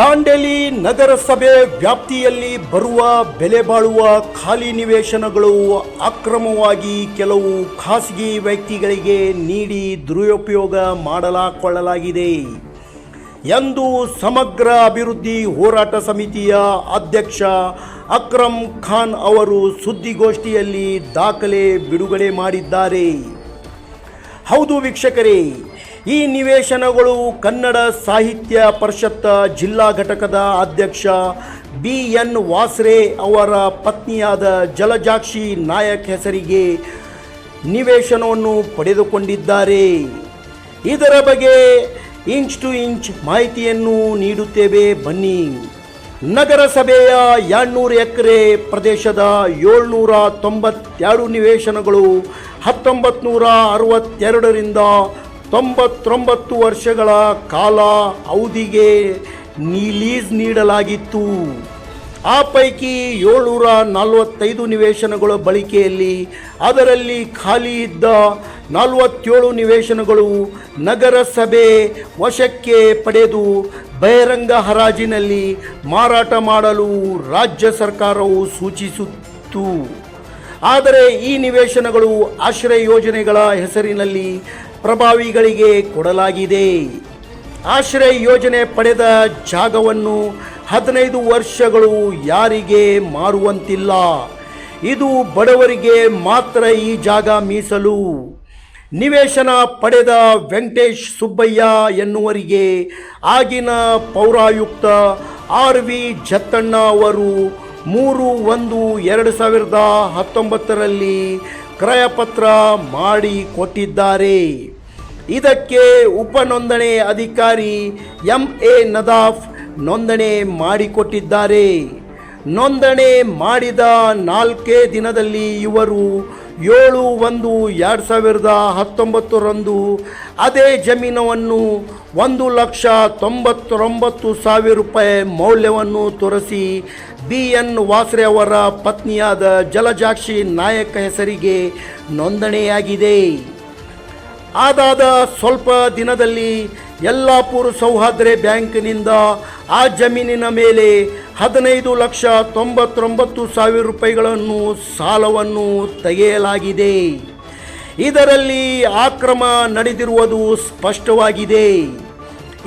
ದಾಂಡೇಲಿ ನಗರಸಭೆ ವ್ಯಾಪ್ತಿಯಲ್ಲಿ ಬರುವ ಬೆಲೆ ಬಾಳುವ ಖಾಲಿ ನಿವೇಶನಗಳು ಅಕ್ರಮವಾಗಿ ಕೆಲವು ಖಾಸಗಿ ವ್ಯಕ್ತಿಗಳಿಗೆ ನೀಡಿ ದುರುಪಯೋಗ ಮಾಡಲಾಕೊಳ್ಳಲಾಗಿದೆ. ಎಂದು ಸಮಗ್ರ ಅಭಿವೃದ್ಧಿ ಹೋರಾಟ ಸಮಿತಿಯ ಅಧ್ಯಕ್ಷ ಅಕ್ರಮ್ ಖಾನ್ ಅವರು ಸುದ್ದಿಗೋಷ್ಠಿಯಲ್ಲಿ ದಾಖಲೆ ಬಿಡುಗಡೆ ಮಾಡಿದ್ದಾರೆ. ಹೌದು ವೀಕ್ಷಕರೇ, ಈ ನಿವೇಶನಗಳು ಕನ್ನಡ ಸಾಹಿತ್ಯ ಪರಿಷತ್ತ ಜಿಲ್ಲಾ ಘಟಕದ ಅಧ್ಯಕ್ಷ ಬಿ ಎನ್ ವಾಸ್ರೆ ಅವರ ಪತ್ನಿಯಾದ ಜಲಜಾಕ್ಷಿ ನಾಯಕ್ ಹೆಸರಿಗೆ ನಿವೇಶನವನ್ನು ಪಡೆದುಕೊಂಡಿದ್ದಾರೆ. ಇದರ ಬಗ್ಗೆ ಇಂಚ್ ಟು ಇಂಚ್ ಮಾಹಿತಿಯನ್ನು ನೀಡುತ್ತೇವೆ. ಬನ್ನಿ. ನಗರಸಭೆಯ ಎರಡ್ನೂರು ಎಕರೆ ಪ್ರದೇಶದ ಏಳ್ನೂರ ತೊಂಬತ್ತೆರಡು ನಿವೇಶನಗಳು ಹತ್ತೊಂಬತ್ತು ನೂರ ಅರವತ್ತೆರಡರಿಂದ ತೊಂಬತ್ತೊಂಬತ್ತು ವರ್ಷಗಳ ಕಾಲ ಅವಧಿಗೆ ನೀಲೀಸ್ ನೀಡಲಾಗಿತ್ತು. ಆ ಪೈಕಿ ಏಳ್ನೂರ ನಲವತ್ತೈದು ನಿವೇಶನಗಳ ಬಳಕೆಯಲ್ಲಿ ಅದರಲ್ಲಿ ಖಾಲಿ ಇದ್ದ ನಲವತ್ತೇಳು ನಿವೇಶನಗಳು ನಗರಸಭೆ ವಶಕ್ಕೆ ಪಡೆದು ಬಹಿರಂಗ ಹರಾಜಿನಲ್ಲಿ ಮಾರಾಟ ಮಾಡಲು ರಾಜ್ಯ ಸರ್ಕಾರವು ಸೂಚಿಸಿತ್ತು. ಆದರೆ ಈ ನಿವೇಶನಗಳು ಆಶ್ರಯ ಯೋಜನೆಗಳ ಹೆಸರಿನಲ್ಲಿ ಪ್ರಭಾವಿಗಳಿಗೆ ಕೊಡಲಾಗಿದೆ. ಆಶ್ರಯ ಯೋಜನೆ ಪಡೆದ ಜಾಗವನ್ನು ಹದಿನೈದು ವರ್ಷಗಳು ಯಾರಿಗೆ ಮಾರುವಂತಿಲ್ಲ. ಇದು ಬಡವರಿಗೆ ಮಾತ್ರ ಈ ಜಾಗ ಮೀಸಲು. ನಿವೇಶನ ಪಡೆದ ವೆಂಕಟೇಶ್ ಸುಬ್ಬಯ್ಯ ಎನ್ನುವರಿಗೆ ಆಗಿನ ಪೌರಾಯುಕ್ತ ಆರ್ ವಿ ಜತ್ತಣ್ಣ ಅವರು ಮೂರು ಒಂದು ಎರಡು ಸಾವಿರದ ಹತ್ತೊಂಬತ್ತರಲ್ಲಿ ಕ್ರಯಪತ್ರ ಮಾಡಿ ಕೊಟ್ಟಿದ್ದಾರೆ. ಇದಕ್ಕೆ ಉಪನೋಂದಣಿ ಅಧಿಕಾರಿ ಎಂ ಎ ನದಾಫ್ ನೋಂದಣಿ ಮಾಡಿಕೊಟ್ಟಿದ್ದಾರೆ. ನೋಂದಣಿ ಮಾಡಿದ ನಾಲ್ಕೇ ದಿನದಲ್ಲಿ ಇವರು ಏಳು ಒಂದು ಎರಡು ಸಾವಿರದ ಹತ್ತೊಂಬತ್ತರಂದು ಅದೇ ಜಮೀನವನ್ನು ಒಂದು ಲಕ್ಷ ತೊಂಬತ್ತೊಂಬತ್ತು ಸಾವಿರ ರೂಪಾಯಿ ಮೌಲ್ಯವನ್ನು ತೋರಿಸಿ ಬಿ ಎನ್ ವಾಸ್ರೆ ಅವರ ಪತ್ನಿಯಾದ ಜಲಜಾಕ್ಷಿ ನಾಯಕ ಹೆಸರಿಗೆ ನೋಂದಣಿಯಾಗಿದೆ. ಆದಾದ ಸ್ವಲ್ಪ ದಿನದಲ್ಲಿ ಯಲ್ಲಾಪುರ ಸೌಹಾದ್ರೆ ಬ್ಯಾಂಕ್ನಿಂದ ಆ ಜಮೀನಿನ ಮೇಲೆ ಹದಿನೈದು ಲಕ್ಷ ತೊಂಬತ್ತೊಂಬತ್ತು ಸಾವಿರ ರೂಪಾಯಿಗಳನ್ನು ಸಾಲವನ್ನು ತೆಗೆಯಲಾಗಿದೆ. ಇದರಲ್ಲಿ ಆಕ್ರಮ ನಡೆದಿರುವುದು ಸ್ಪಷ್ಟವಾಗಿದೆ.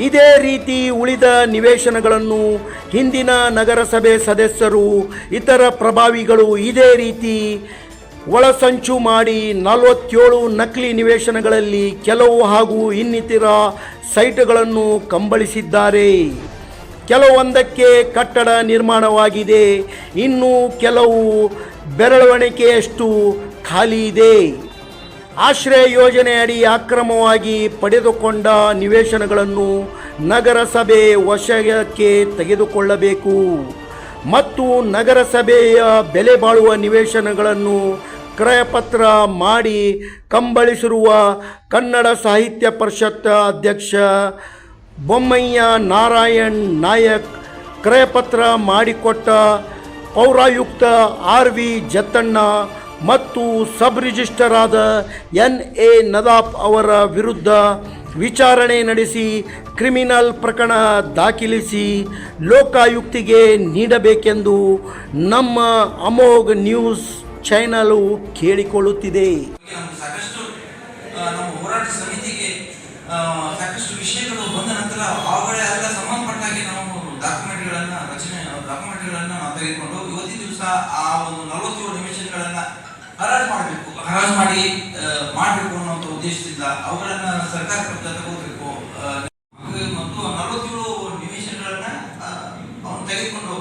ಇದೇ ರೀತಿ ಉಳಿದ ನಿವೇಶನಗಳನ್ನು ಹಿಂದಿನ ನಗರಸಭೆ ಸದಸ್ಯರು, ಇತರ ಪ್ರಭಾವಿಗಳು ಇದೇ ರೀತಿ ಒಳಸಂಚು ಮಾಡಿ ನಲವತ್ತೇಳು ನಕಲಿ ನಿವೇಶನಗಳಲ್ಲಿ ಕೆಲವು ಹಾಗೂ ಇನ್ನಿತರ ಸೈಟ್ಗಳನ್ನು ಕಂಬಳಿಸಿದ್ದಾರೆ. ಕೆಲವೊಂದಕ್ಕೆ ಕಟ್ಟಡ ನಿರ್ಮಾಣವಾಗಿದೆ. ಇನ್ನು ಕೆಲವು ಬೆರಳವಣಿಕೆಯಷ್ಟು ಖಾಲಿ ಇದೆ. ಆಶ್ರಯ ಯೋಜನೆಯಡಿ ಅಕ್ರಮವಾಗಿ ಪಡೆದುಕೊಂಡ ನಿವೇಶನಗಳನ್ನು ನಗರಸಭೆ ವಶಕ್ಕೆ ತೆಗೆದುಕೊಳ್ಳಬೇಕು. ಮತ್ತು ನಗರಸಭೆಯ ಬೆಲೆ ಬಾಳುವ ನಿವೇಶನಗಳನ್ನು ಕ್ರಯಪತ್ರ ಮಾಡಿ ಕಂಬಳಿಸಿರುವ ಕನ್ನಡ ಸಾಹಿತ್ಯ ಪರಿಷತ್ ಅಧ್ಯಕ್ಷ ಬೊಮ್ಮಯ್ಯ ನಾರಾಯಣ್ ನಾಯಕ್ ಕ್ರಯಪತ್ರ ಮಾಡಿಕೊಟ್ಟ ಪೌರಾಯುಕ್ತ ಆರ್ ವಿ ಜತ್ತಣ್ಣ ಮತ್ತು ಸಬ್ ರಿಜಿಸ್ಟರಾದ ಎನ್ ಎ ನದಾಫ್ ಅವರ ವಿರುದ್ಧ ವಿಚಾರಣೆ ನಡೆಸಿ ಕ್ರಿಮಿನಲ್ ಪ್ರಕರಣ ದಾಖಲಿಸಿ ಲೋಕಾಯುಕ್ತಿಗೆ ನೀಡಬೇಕೆಂದು ನಮ್ಮ ಅಮೋಘ ನ್ಯೂಸ್ ಚಾನಲು ಕೇಳಿಕೊಳ್ಳುತ್ತಿದೆ. ಸಾಕಷ್ಟು ವಿಷಯಗಳು ಬಂದ ನಂತರ ಅವುಗಳ ಎಲ್ಲ ಸಂಬಂಧಪಟ್ಟಾಗಿ ನಾವು ಡಾಕ್ಯುಮೆಂಟ್ಗಳನ್ನು ರಚನೆ ಡಾಕ್ಯುಮೆಂಟ್ಗಳನ್ನು ನಾವು ತೆಗೆದುಕೊಂಡು ಇವತ್ತಿನ ದಿವಸ ಆ ಒಂದು ನಲವತ್ತೇಳು ನಿಮಿಷಗಳನ್ನು ಹರಾಜು ಮಾಡಬೇಕು. ಹರಾಜು ಮಾಡಿ ಮಾಡಬೇಕು ಅನ್ನೋ ಉದ್ದೇಶದಿಂದ ಅವುಗಳನ್ನ ಸರ್ಕಾರ ತಗೋಬೇಕು. ಮತ್ತು ನಲವತ್ತೇಳು ನಿಮಿಷಗಳನ್ನ ಅವನು ತೆಗೆದುಕೊಂಡು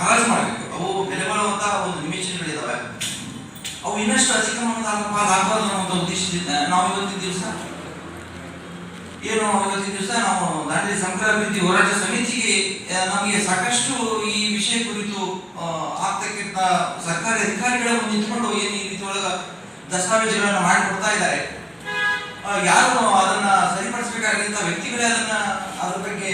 ಹರಾಜು ಮಾಡಬೇಕು. ಇನ್ನಷ್ಟು ಅತಿಕ್ರಮಣದ ಪಾಲ್ ಆಗಬಾರ್ದು ಅನ್ನೋ ಉದ್ದೇಶದಿಂದ ನಾವು ಇವತ್ತಿನ ದಿವಸ ಏನು ಇವತ್ತಿನ ದಿವಸ ನಾವು ದಾಂಡೇಲಿ ಅಭಿವೃದ್ಧಿ ಹೋರಾಟ ಸಮಿತಿಗೆ ನಮಗೆ ಸಾಕಷ್ಟು ಈ ವಿಷಯ ಕುರಿತು ಆಗ್ತಕ್ಕಂಥ ಸರ್ಕಾರಿ ಅಧಿಕಾರಿಗಳ ನಿಂತ್ಕೊಂಡು ಏನು ಈ ರೀತಿ ಒಳಗ ದಸ್ತಾವೇಜುಗಳನ್ನು ಮಾಡಿಕೊಡ್ತಾ ಇದ್ದಾರೆ. ಯಾರು ಅದನ್ನ ಸರಿಪಡಿಸಬೇಕಾಗಿಂತ ವ್ಯಕ್ತಿಗಳೇ ಅದನ್ನ ಅದ್ರ ಬಗ್ಗೆ